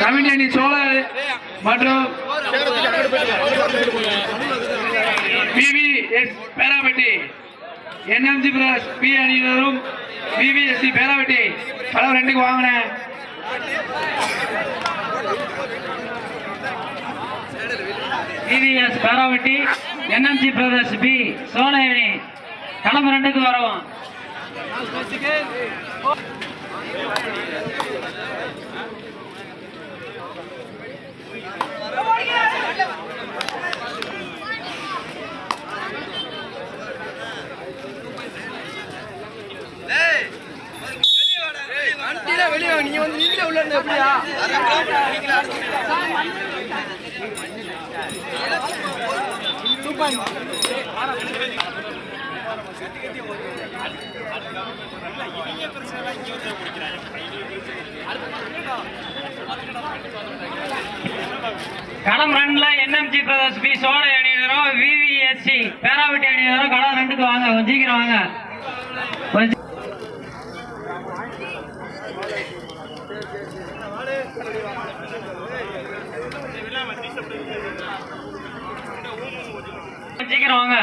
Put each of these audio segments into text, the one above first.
Committee அணி சோழர் மற்றும் PVS Perapatti NMG bros B அணியினரும் பிவிஎஸ்சி பேராபட்டி படம் ரெண்டுக்கு வாங்கினேன் PVS Peravatti NMC brothers B சோழயணி களம் ரெண்டுக்கு வரவும். நீங்க வந்து நீங்களே உள்ள இருந்த எப்படியா களம் ரெண்டுல என்எம்சி பிரதர்ஸ் பி சோழ அணியினரும் விவிஎஸ்சி பேராவட்டி அணியினரும் களம் ரெண்டுக்கு வாங்க கொஞ்சம் சீக்கிரம் வாங்க. சீக்கிரம் வாங்க.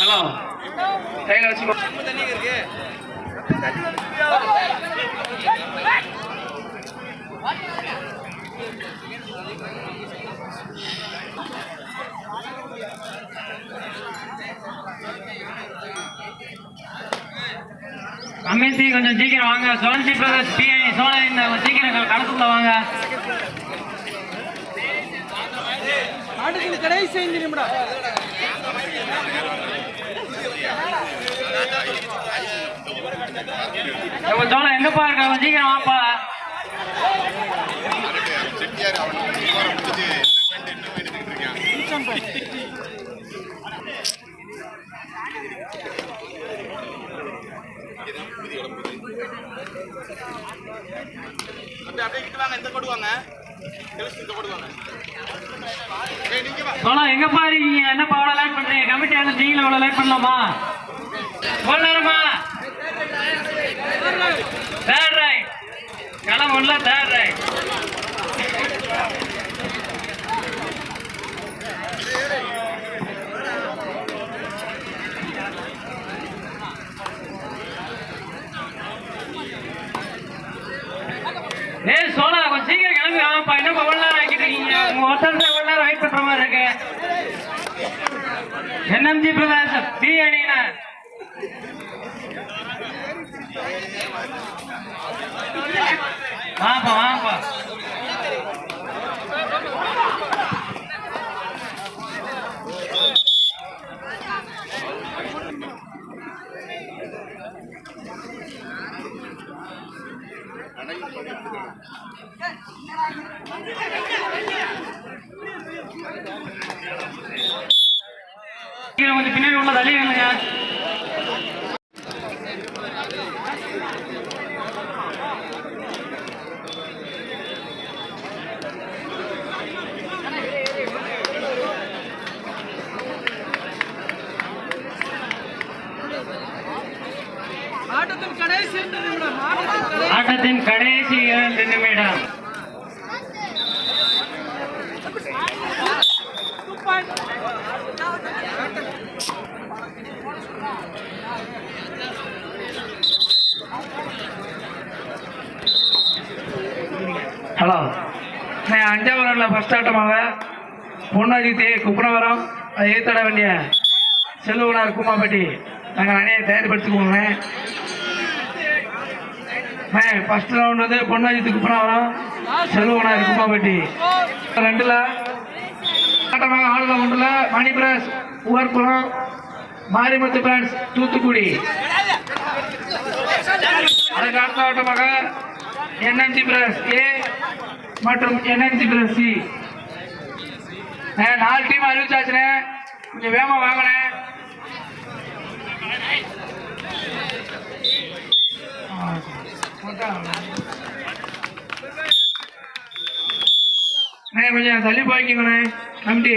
ஹலோ. கையில் கொஞ்சம் சீக்கிரம் வாங்க. சோழஞ்சி பிரதர்ஸ் பி அணி இந்த சீக்கிரம் களத்துக்குள்ள வாங்க. ஆட்டத்தில் கடைசி ஐந்து நிமிடம். சோழம் எங்கப்பா இருக்க? சீக்கிரம் வாப்பா. செட்டியார் அவன் விவரம் முடிஞ்சு இன்னும் எடுத்துக்கிட்டு இருக்கான் சோழம் எங்கப்பா இருக்கீங்க? என்னப்பா அவ்வளோ லேட் பண்றீங்க? கமிட்டி வந்து நீங்களும் அவ்வளோ லேட் பண்ணலாமா? ஒரு நேரமா? தேர்ட் ரைட் களம் உள்ள தேர்ட் ரைட் ஏ சோழா கொஞ்சம் சீக்கிரம் கிளம்பி வாங்கப்பா என்னப்பா எவ்வளோ நேரம் ஆக்கிட்டு இருக்கீங்க உங்க ஒருத்தர் எவ்வளோ நேரம் இருக்கு என்எம்ஜி பிரதேஷ் பி அணியினர். வாப்பா வாப்பா. சீக்கிரம் கொஞ்சம் பின்னாடி உள்ள தள்ளி கடைசி ஆட்டத்தின் கடைசி இரண்டு நிமிடம் ஹலோ. நான் அஞ்சாம் ரவுண்டில் ஃபஸ்ட் ஆட்டமாக பொன்னாஜித்தி குப்பனவரம் அதை ஏத்தட வேண்டிய செல்வனார் குமாப்பட்டி நாங்கள் அணியை தயார்படுத்திக்கோங்க ஃபஸ்ட் ரவுண்ட் வந்து பொன்னாஜித்து குப்பனவரம் செல்வனார் குமாப்பட்டி ரெண்டில் ஆட்டமாக ஆளுநர் ஒன்றில் மணிபிரஸ் உவர்புறம் மாரிமுத்து பிரான்ஸ் தூத்துக்குடி. அதற்கு அடுத்த என்என்சி பிரஸ் ஏ மற்றும் என்என்சி பிரஸ் சி. நாலு டீம் அறிவிச்சாச்சுண்ணே. கொஞ்சம் வேகமாக வாங்கினேன் கொஞ்சம் தள்ளி போய்க்கோங்கண்ணே. கமிட்டி